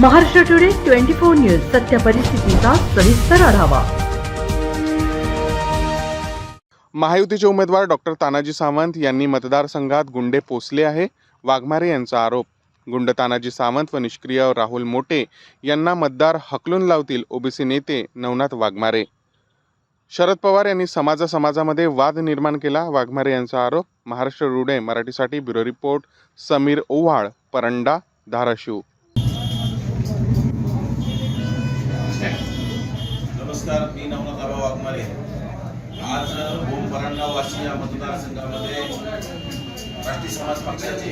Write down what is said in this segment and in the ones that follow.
Maharashtra Today Twenty Four News सत्य परिस्थितीचा सविस्तर आढावा. महायुतीचे उमेदवार डॉक्टर तानाजी सावंत यांनी मतदारसंघात गुंडे पोचले आहे वाघमारे यांचा आरोप. गुंड तानाजी सावंत व निष्क्रिय राहुल मोटे यांना मतदार हकलून लावतील ओबीसी नेते नवनाथ वाघमारे. शरद पवार यांनी समाजा समाजामध्ये वाद निर्माण केला वाघमारे यांचा आरोप. महाराष्ट्र रुडे मराठीसाठी ब्युरो रिपोर्ट समीर ओव्हाळ परंडा धाराशिव. नमस्कार मी नवनाथ वाघमारे. आज ओम परांडा वाशी या मतदारसंघामध्ये राष्ट्रीय समाज पक्षाचे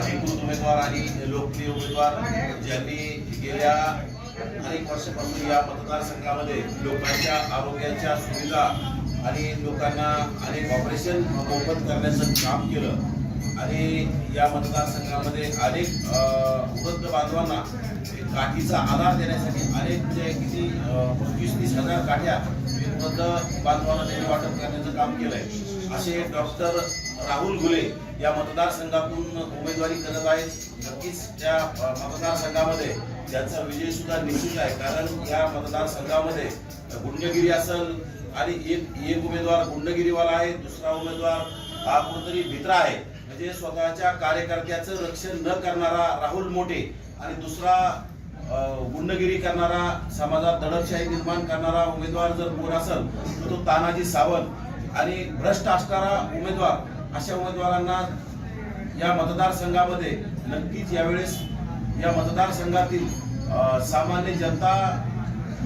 अधिकृत उमेदवार आणि लोकप्रिय उमेदवार ज्यांनी गेल्या अनेक वर्षापासून या मतदारसंघामध्ये लोकांच्या आरोग्याच्या सुविधा आणि लोकांना अनेक ऑपरेशन मोफत करण्याचं काम केलं. आणि या मतदारसंघामध्ये अनेक वृद्ध बांधवांना काठीचा आधार देण्यासाठी अनेक जे किती पंचवीस तीस हजार काठ्या वृद्ध बांधवांना त्यांनी वाटप करण्याचं काम केलं आहे असे डॉक्टर राहुल घुले या मतदारसंघातून उमेदवारी करत आहेत. नक्कीच त्या मतदारसंघामध्ये त्यांचा विजय सुद्धा निश्चित आहे. कारण या मतदारसंघामध्ये गुंडगिरी असेल आणि एक एक उमेदवार गुंडगिरीवाला आहे दुसरा उमेदवार हा कोणतरी मित्र आहे. म्हणजे स्वतःच्या कार्यकर्त्याचं रक्षण न करणारा राहुल मोठे आणि दुसरा गुंडगिरी करणारा समाजात दडपशाही निर्माण करणारा उमेदवार जर कोण असेल तर तो तानाजी सावंत आणि भ्रष्ट असणारा उमेदवार अशा उमेदवारांना या मतदारसंघामध्ये नक्कीच यावेळेस या मतदारसंघातील सामान्य जनता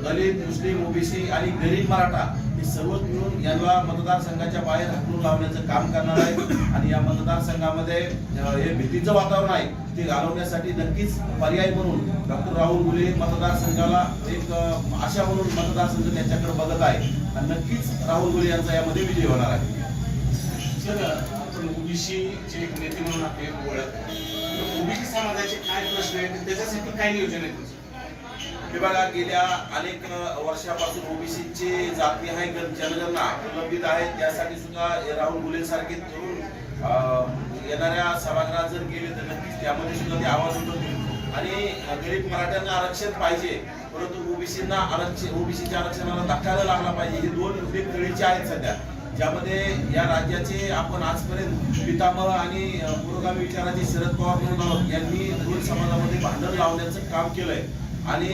दलित मुस्लिम ओबीसी आणि गरीब मराठा हे सर्वच मिळून यांना मतदारसंघाच्या बाहेर हाकलून लावण्याचं काम करणार आहे. आणि या मतदारसंघामध्ये हे भीतीचं वातावरण आहे ते घालवण्यासाठी नक्कीच पर्याय म्हणून डॉक्टर राहुल गुले मतदारसंघाला एक आशा म्हणून मतदारसंघ त्यांच्याकडे बघत आहे. आणि नक्कीच राहुल गुले यांचा यामध्ये विजय होणार आहे. सर आपण ओबीसीचे एक नेते म्हणून आपले ओळख ओबीसी समाजाचे काय प्रश्न आहेत? त्याच्यासाठी काय नियोजन आहे विभागात गेल्या अनेक वर्षापासून ओबीसीचे जाती आहे जनगणना प्रलंबित आहे. त्यासाठी सुद्धा राहुल मुलेसारखे तरुण येणाऱ्या सभागृहात जर गेले तर नक्कीच त्यामध्ये सुद्धा ते आवाज उठवतील. आणि गरीब मराठ्यांना आरक्षण पाहिजे परंतु ओबीसींना आरक्षण ओबीसीच्या आरक्षणाला धक्का लागला पाहिजे. हे दोन कळीचे आहेत सध्या. ज्यामध्ये या राज्याचे आपण आजपर्यंत पितामह आणि पुरोगामी विचाराचे शरद पवार म्हणून आहोत. यांनी दोन समाजामध्ये भांडण लावण्याचं काम केलंय. आणि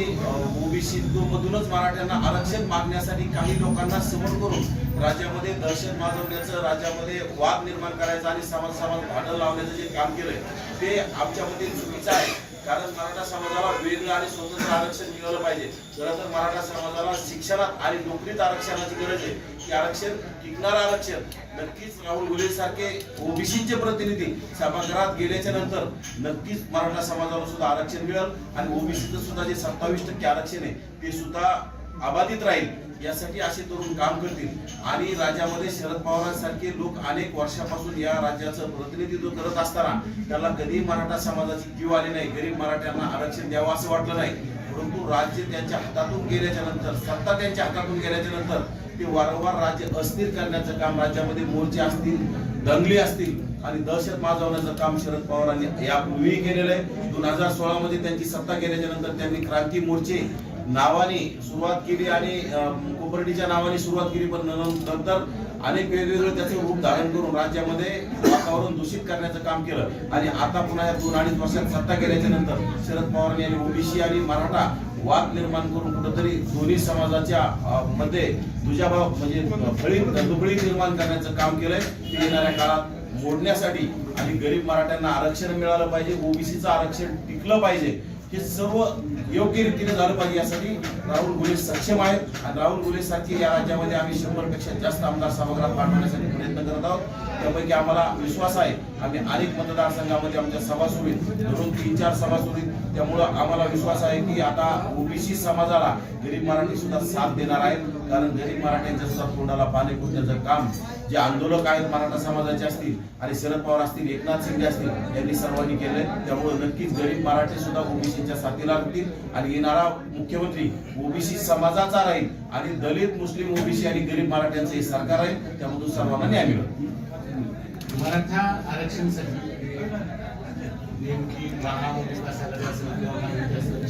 ओबीसी मधूनच मराठ्यांना आरक्षण मागण्यासाठी काही लोकांना समोर करून राज्यामध्ये दहशत माजवण्याचं राज्यामध्ये वाद निर्माण करायचं आणि समाज समाज भांडण लावण्याचं जे काम केलंय ते आमच्यामध्ये चुकीचं आहे. कारण मराठा समाजाला वेगळं आणि स्वतंत्र आरक्षण मिळालं पाहिजे. खरं तर मराठा समाजाला शिक्षणात आणि नोकरीत आरक्षणाची गरज आहे की आरक्षण टिकणारं आरक्षण नक्कीच राहुल घुले सारखे ओबीसीचे प्रतिनिधी सभागृहात गेल्याच्यानंतर नक्कीच मराठा समाजाला सुद्धा आरक्षण मिळेल आणि ओबीसीचं सुद्धा जे सत्तावीस टक्के आरक्षण आहे ते सुद्धा अबाधित राहील. यासाठी असे तरुण काम करतील. आणि राज्यामध्ये शरद पवारांसारखे लोक अनेक वर्षापासून या राज्याचं प्रतिनिधित्व करत असताना त्याला कधी मराठा समाजाची जीव आली नाही गरीब मराठ्यांना आरक्षण द्यावं असं वाटलं नाही. परंतु राज्य त्यांच्या हातातून गेल्याच्यानंतर सत्ता त्यांच्या हातातून गेल्याच्यानंतर ते वारंवार राज्य अस्थिर करण्याचं काम राज्यामध्ये मोर्चे असतील दंगली असतील आणि दहशत माजवण्याचं काम शरद पवारांनी यापूर्वीही केलेलं आहे. दोन हजार सोळा मध्ये त्यांची सत्ता गेल्याच्यानंतर त्यांनी क्रांती मोर्चे नावाने सुरुवात केली आणि अं, कोपर्डीच्या नावाने सुरुवात केली पण नंतर अनेक वेगवेगळे त्याचे रूप धारण करून राज्यामध्ये वातावरण दूषित करण्याचं काम केलं. आणि आता पुन्हा या दोन अडीच वर्षात सत्ता गेल्याच्यानंतर शरद पवार यांनी ओबीसी आणि मराठा वाद निर्माण करून कुठंतरी दोन्ही समाजाच्या मध्ये दुजाभाव म्हणजे फळी दुबळी निर्माण करण्याचं काम केलंय. ते येणाऱ्या काळात मोडण्यासाठी आणि गरीब मराठ्यांना आरक्षण मिळालं पाहिजे ओबीसीचं आरक्षण टिकलं पाहिजे हे सर्व योग्य रीतीने झालं पाहिजे यासाठी राहुल गुले सक्षम आहेत. आणि राहुल गुले सारखे या राज्यामध्ये आम्ही शंभरपेक्षा जास्त आमदार सभागृहात पाठवण्यासाठी प्रयत्न करत आहोत. त्यापैकी आम्हाला विश्वास आहे. आम्ही अनेक मतदारसंघामध्ये आमच्या सभा सुरू आहेत. धरून तीन चार सभा सुरू आहेत. त्यामुळं आम्हाला विश्वास आहे की आता ओबीसी समाजाला गरीब मराठी सुद्धा साथ देणार आहेत. कारण गरीब मराठ्यांच्या सुद्धा तोंडाला पाणी फुटण्याचं काम जे आंदोलक आहेत मराठा समाजाचे असतील आणि शरद पवार असतील एकनाथ शिंदे असतील यांनी सर्वांनी केलंय. त्यामुळे नक्कीच गरीब मराठी सुद्धा ओबीसीच्या साथीला लागतील आणि येणारा मुख्यमंत्री ओबीसी समाजाचा राहील आणि दलित मुस्लिम ओबीसी आणि गरीब मराठ्यांचं हे सरकार आहे त्यामधून सर्वांना न्याय मिळेल. मराठा आरक्षणसाठी नेमकी महाविकास आघाडी असेल किंवा असेल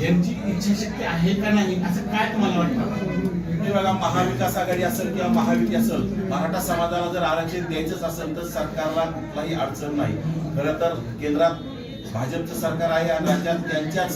यांची इच्छाशक्ती आहे का नाही? असं काय तुम्हाला वाटतं? हे बघा महाविकास आघाडी असेल किंवा महायुती असेल मराठा समाजाला जर आरक्षण द्यायचंच असेल तर सरकारला कुठलाही अडचण नाही. खरं तर केंद्रात भाजपचं सरकार आहे आणि राज्यात त्यांच्याच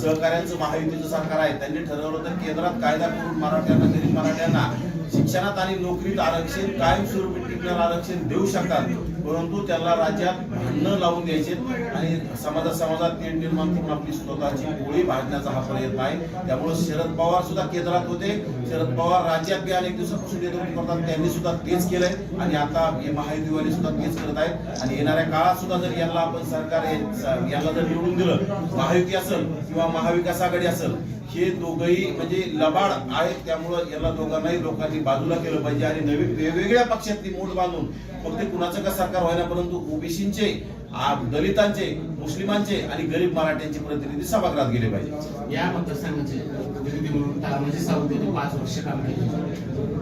सहकार्यांचं महायुतीचं सरकार आहे. त्यांनी ठरवलं तर केंद्रात कायदा करून मराठ्यांना गरीब मराठ्यांना शिक्षणात आणि नोकरीत आरक्षण कायमस्वरूपी टिकणार आरक्षण देऊ शकतात. परंतु त्याला राज्यात भांडणं लावून द्यायचे आणि समाजात समाजात तेढ निर्माण करून आपली स्वतःची गोळी भाजण्याचा हा प्रयत्न आहे. त्यामुळे शरद पवार सुद्धा केंद्रात होते. शरद पवार राज्यात बी अनेक दिवसापासून नेतृत्व करतात. त्यांनी सुद्धा तेच केलंय. आणि आता हे महायुतीवाले सुद्धा तेच करत आहेत. आणि येणाऱ्या काळात सुद्धा जर यांना आपण सरकार याला यांना जर निवडून दिलं महायुती असेल किंवा महाविकास आघाडी असेल हे दोघही म्हणजे लबाड आहेत त्यामुळं याला दोघांनाही लोकांनी बाजूला केलं पाहिजे आणि नवीन वेगवेगळ्या पक्षातली मूठ बांधून फक्त कुणाचं का सरकार व्हायना परंतु ओबीसींचे दलितांचे मुस्लिमांचे आणि गरीब मराठ्यांचे प्रतिनिधी सभागृहात गेले पाहिजे. या मतदारसंघाचे प्रतिनिधी म्हणून तानाजी सावंत पाच वर्ष काम केले.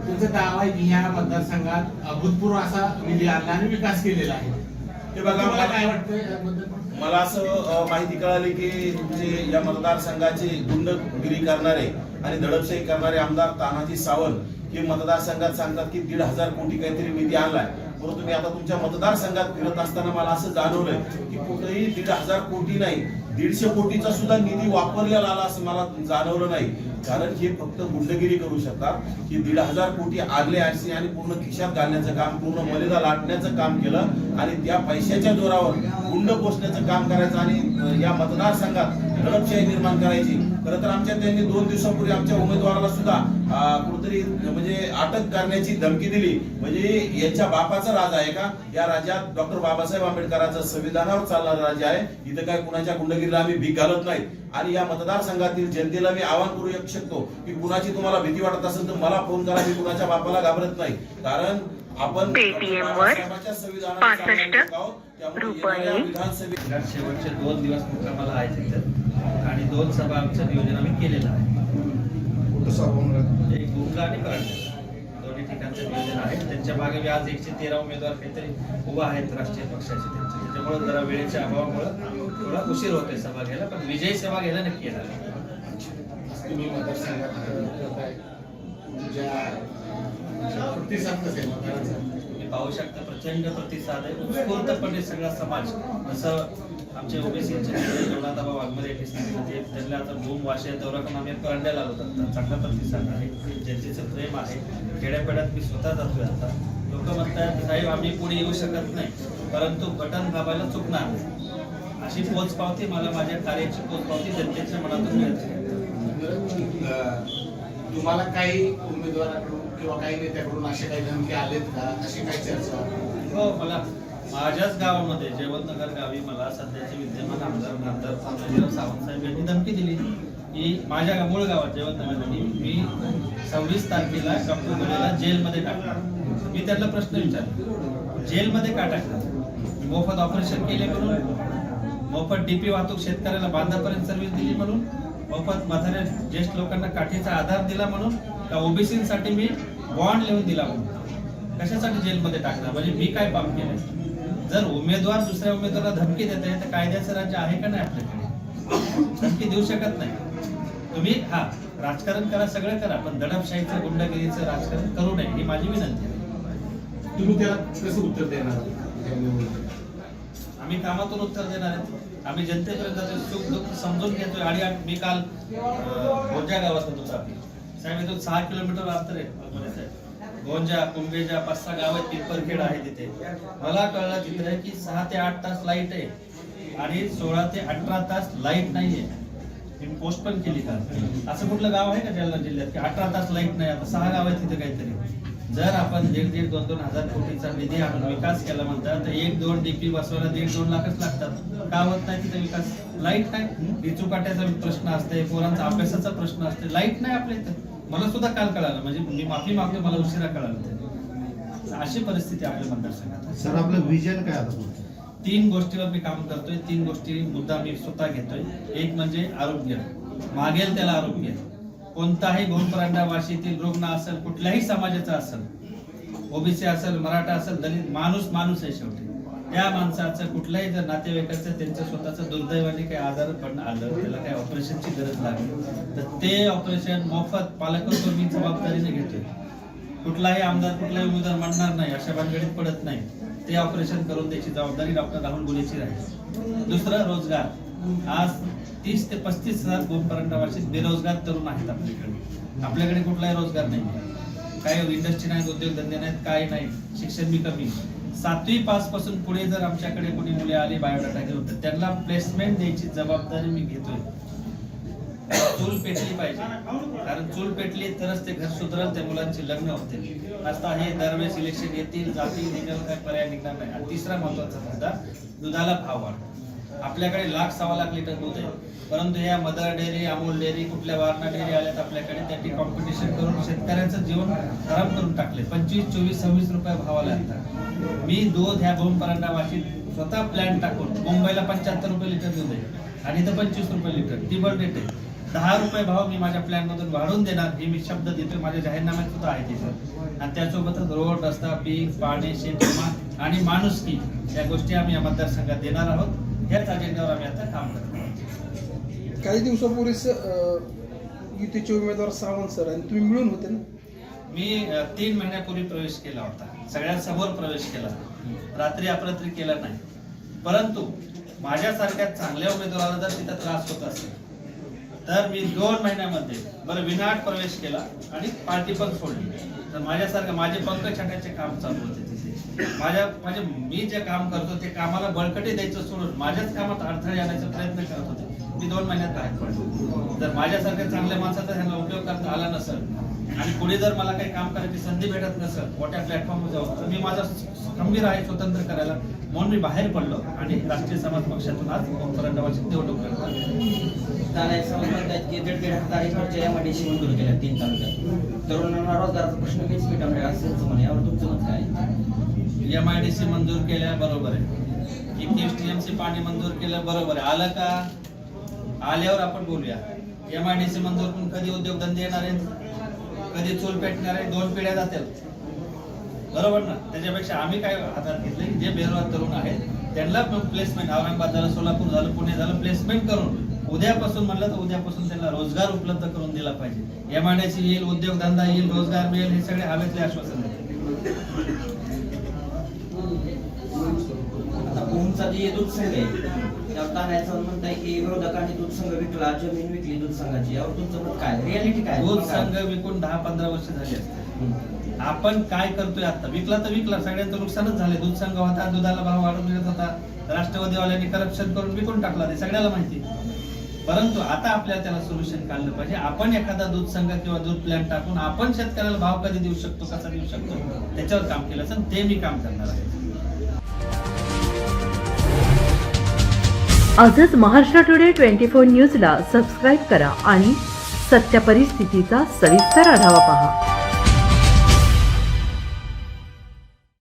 तुमचं दावा आहे की ह्या मतदारसंघात अभूतपूर्व असा निधी आणला आणि विकास केलेला आहे. हे बघा मला- काय वाटतं मला असं माहिती कळाली की तुमचे या मतदारसंघाचे गुंडगिरी करणारे आणि दडपशाही करणारे आमदार तानाजी सावंत हे मतदारसंघात सांगतात की दीड हजार कोटी काहीतरी निधी आणलाय. परंतु मी आता तुमच्या मतदारसंघात फिरत असताना मला असं जाणवलंय की कुठेही दीड हजार कोटी नाही. दीडशे कोटीचा सुद्धा निधी वापरलेला आला असं मला जाणवलं नाही. कारण हे फक्त गुंडगिरी करू शकतात की दीड हजार कोटी आगले असे आणि पूर्ण खिशात घालण्याचं काम पूर्ण मर्यादा लाटण्याचं काम केलं आणि त्या पैशाच्या जोरावर गुंड पोचण्याचं काम करायचं आणि या मतदारसंघात दडपशाही निर्माण करायची. खरं तर आमच्या त्यांनी दोन दिवसापूर्वी आमच्या उमेदवाराला सुद्धा कुठतरी कुठेतरी म्हणजे अटक करण्याची धमकी दिली. म्हणजे यांच्या बापाचा राज आहे का? या राज्यात डॉक्टर बाबासाहेब आंबेडकरांचं संविधानावर चालणारं राज्य आहे. इथं काय कुणाच्या गुंडगिरी गुंडगिरीला आम्ही भीक घालत नाही. आणि या मतदारसंघातील जनतेला मी आवाहन करू शकतो की कुणाची तुम्हाला भीती वाटत असेल तर मला फोन करा मी कुणाच्या बापाला घाबरत नाही. कारण आपण शेवटचे दोन दिवस मुक्कामाला आहे आणि दोन सभा आमचं नियोजन आम्ही केलेलं आहे? एक गुंगा आणि ठिकाणचं नियोजन आहे त्यांच्या मागे आज एकशे तेरा उमेदवार काहीतरी उभा आहेत राष्ट्रीय पक्षाचे त्यांचे. त्याच्यामुळे जरा वेळेच्या अभावामुळे थोडा उशीर होतोय सभा घ्यायला पण विजयी सभा घ्यायला नक्की येणार. तुम्ही मतदारसंघात पाहू शकता प्रचंड प्रतिसाद आहे. उत्स्फूर्तपणे सगळा समाज जसं आमचे ओबीसीचे जेवणादाबा वाघमारे त्यांना आता भूम वाशे दौरा करून आम्ही करंड्याला आलो होतो. चांगला प्रतिसाद आहे. जनतेचं प्रेम आहे. खेड्यापेड्यात मी स्वतः जातोय आता. लोक म्हणतात साहेब आम्ही पुढे येऊ शकत नाही. परंतु बटन दाबायला चुकणार नाही. अशी पोचपावती मला माझ्या कार्याची पोचपावती जनतेच्या मनातून मिळते तुम्हाला काही उमेदवाराकडून किंवा काही नेत्याकडून असे काही धमकी आलेत का? अशी काही चर्चा? हो मला माझ्याच गावामध्ये जयवंतनगर गावी मला सध्याचे विद्यमान आमदार नामदार संभाजीराव सावंत साहेब यांनी धमकी दिली. की माझ्या मूळ गावात जयवंतनगरमध्ये मी सव्वीस तारखेला डॉक्टर जेलमध्ये टाकणार. मी त्यांना प्रश्न विचारला. जेलमध्ये का टाकणार? मोफत ऑपरेशन केले म्हणून? मोफत डीपी वाहतूक शेतकऱ्याला बांधापर्यंत सर्व्हिस दिली म्हणून? मोफत म्हाताऱ्या ज्येष्ठ लोकांना काठीचा आधार दिला म्हणून? का ओबीसीसाठी मी बॉन्ड लिहून दिला म्हणून? कशासाठी जेलमध्ये टाकणार? म्हणजे मी काय पाप केलं जर उमेदवार दुसऱ्या उमेदवाराला धमकी देत आहे तर कायद्याचं राज्य आहे का नाही आपल्याकडे? धमकी देऊ शकत नाही. तुम्ही हा राजकारण करा सगळं करा पण दडपशाहीचं गुंडगिरीचं राजकारण करू नये ही माझी विनंती आहे. तुम्ही त्याला कसं उत्तर देणार आम्ही कामातून उत्तर देणार आहेत. आम्ही जनतेपर्यंत सुख दुःख समजून घेतोय आणि मी काल गोंजा गावात होतो साहेब इथून सहा किलोमीटर अंतर आहे गोंजा कुंभेजा पाच सहा गाव पिंपरखेड आहे तिथे. मला कळलं तिथे की सहा ते आठ तास लाइट आहे आणि सोळा ते अठरा तास लाइट नाहीये. मी पोस्ट पण केली का असं कुठलं गाव आहे का जालना जिल्ह्यात? की अठरा तास लाइट नाही आता सहा गाव आहे तिथे काहीतरी. जर आपण दीड दीड दोन दोन हजार कोटीचा निधी आणून विकास केला म्हणतात तर एक दोन डीपी बसवायला दीड दोन लाखच लागतात. का होत नाही तिथे विकास? लाइट नाही विचुकाट्याचा प्रश्न असते पोरांचा अभ्यासाचा प्रश्न असते लाइट नाही आपल्या इथं. मला सुद्धा काल कळालं. म्हणजे मी माफी मागतो मला उशिरा कळालं अशी परिस्थिती आपल्या मतदारसंघात. सर आपलं विजन काय आता? तीन गोष्टीवर मी काम करतोय. तीन गोष्टी मुद्दा मी स्वतः घेतोय. एक म्हणजे आरोग्य. मागेल त्याला आरोग्य. कोणताही गोंडपरांडा वाशीतील रुग्ण असेल कुठल्याही समाजाचा असेल ओबीसी असेल मराठा असेल दलित माणूस माणूस आहे शेवटी. त्या माणसाचं कुठल्याही जर नातेवाईकाचं त्यांचं स्वतःचं दुर्दैवाने काही आजार पण आलं त्याला काही ऑपरेशनची गरज लागली तर ते ऑपरेशन मोफत पालकत्व मी जबाबदारीने घेतोय. कुठलाही आमदार कुठलाही उमेदवार म्हणणार नाही अशा भानगडीत पडत नाही. ते ऑपरेशन करून द्यायची जबाबदारी डॉक्टर राहुल गुलेची राहील. दुसरं रोजगार. आज तीस ते पस्तीस हजार गोमपरंडावाशी बेरोजगार तरुण आहेत आपल्याकडे. आपल्याकडे कुठलाही रोजगार नाही काही इंडस्ट्री नाहीत उद्योगधंदे नाहीत काही नाही शिक्षण बी कमी. सातवी पासपासून पुढे जर आमच्याकडे कोणी मुले आली बायोडाटा घेऊन तर त्यांना प्लेसमेंट द्यायची जबाबदारी मी घेतोय. चूल पेटली पाहिजे. कारण चूल पेटली तरच ते घर सुधरल त्या मुलांची लग्न होते आता हे दरवेळेस इलेक्शन येतील जातील निघाल काय पर्याय निघणार नाही. आणि तिसरा महत्त्वाचा मुद्दा दुधाला भाव वाढ. आपल्याकडे लाख सव्वा लाख लिटर दूध आहे. परंतु या मदर डेअरी अमूल डेअरी कुठल्या वारणा डेअरी आल्यात आपल्याकडे त्यांनी कॉम्पिटिशन करून शेतकऱ्यांचं जीवन खराब करून टाकले. पंचवीस चोवीस सव्वीस रुपये भावाला आता. मी दूध ह्या बोंबपरांडा वाशीत स्वतः प्लॅन टाकून मुंबईला पंच्याहत्तर रुपये लिटर दूध आहे. आणि इथं पंचवीस रुपये लिटर टिबल रेट आहे दहा रुपये भाव मी माझ्या प्लॅन मधून वाढवून देणार हे मी शब्द देतोय. माझ्या जाहीरनाम्यात सुद्धा आहे तिथं आणि त्यासोबतच रोड रस्ता पीक पाणी शेतमा आणि माणुसकी या गोष्टी आम्ही या मतदारसंघात देणार आहोत. ह्याच अजेंड्यावर आम्ही आता काम करतो काही दिवसापूर्वीच युतीचे उमेदवार सावंत सर आणि तुम्ही मिळून होते ना? मी तीन महिन्यापूर्वी प्रवेश केला होता. सगळ्यांसमोर प्रवेश केला. रात्री अपरात्री केला नाही. परंतु माझ्यासारख्या चांगल्या उमेदवाराला जर तिथं त्रास होत असेल तर मी दोन महिन्यामध्ये बरं विनाट प्रवेश केला आणि पार्टी पण सोडली. तर माझ्यासारखं माझे पंक छाटायचे काम चालू होते. माझ्या म्हणजे मी जे काम करतो ते कामाला बळकटी द्यायचं सोडून माझ्याच कामात अडथळे आणायचा प्रयत्न करत होते. मी दोन महिन्यात बाहेर पडलो. जर माझ्यासारख्या चांगल्या माणसाचा ह्यांना उपयोग करता आला नसेल आणि पुढे जर मला काही काम करायची संधी भेटत नसेल मोठ्या प्लॅटफॉर्मवर जाऊन तर मी माझा खंबीर आहे स्वतंत्र करायला. म्हणून मी बाहेर पडलो आणि राष्ट्रीय समाज पक्षातून आज ओमपरंडावाची निवडणूक करतो त्याला एक समज म्हणतात की दीड दीड हजार एकरच्या एमआयडीसी मंजूर केल्या तीन तालुक्यात. तरुणांना रोजगाराचा प्रश्न मीच मिटवणार असं म्हणे यावर तुमचं मत काय? एम आय डी सी मंजूर केल्या बरोबर आहे. एकतीस टीएमसी पाणी मंजूर केलं बरोबर आहे. आलं का? आल्यावर आपण बोलूया. एम आय डी सी मंजूर करून कधी उद्योगधंदे येणार आहेत? कधी चूल पेटणार आहे दोन पिढ्या जातील. बरोबर ना? त्याच्यापेक्षा आम्ही काय हातात घेतले की जे बेरोजगार तरुण आहेत त्यांना प्लेसमेंट औरंगाबाद झालं सोलापूर झालं पुणे झालं प्लेसमेंट करून उद्यापासून म्हणलं तर उद्यापासून त्यांना रोजगार उपलब्ध करून दिला पाहिजे. एम आय डी सी येईल उद्योगधंदा येईल रोजगार मिळेल हे सगळे हवेतले आश्वासन आहे जे दूध संघ आहे. त्यावर तानायचं म्हणताय की विरोधकांनी दूध संघ विकला जमीन विकली दूध संघाची यावर तुमचं मत काय? रियालिटी काय? दूध संघ विकून दहा पंधरा वर्ष झाली असते. आपण काय करतोय आता? विकला तर विकला सगळ्यांचं नुकसानच झालं दूध संघ होता दुधाला भाव वाढून मिळत होता. राष्ट्रवादीवाल्यांनी करप्शन करून विकून टाकला ते सगळ्याला माहिती परंतु आता आपल्याला त्याला सोल्युशन काढलं पाहिजे. आपण एखादा दूध संघ किंवा दूध प्लॅन टाकून आपण शेतकऱ्याला भाव कधी देऊ शकतो कसा देऊ शकतो? त्याच्यावर काम केलं असेल ते मी काम करणार आहे. आजच महाराष्ट्र टुडे ट्वेंटी फोर न्यूजला सबस्क्राईब करा आणि सत्य परिस्थितीचा सविस्तर आढावा पहा.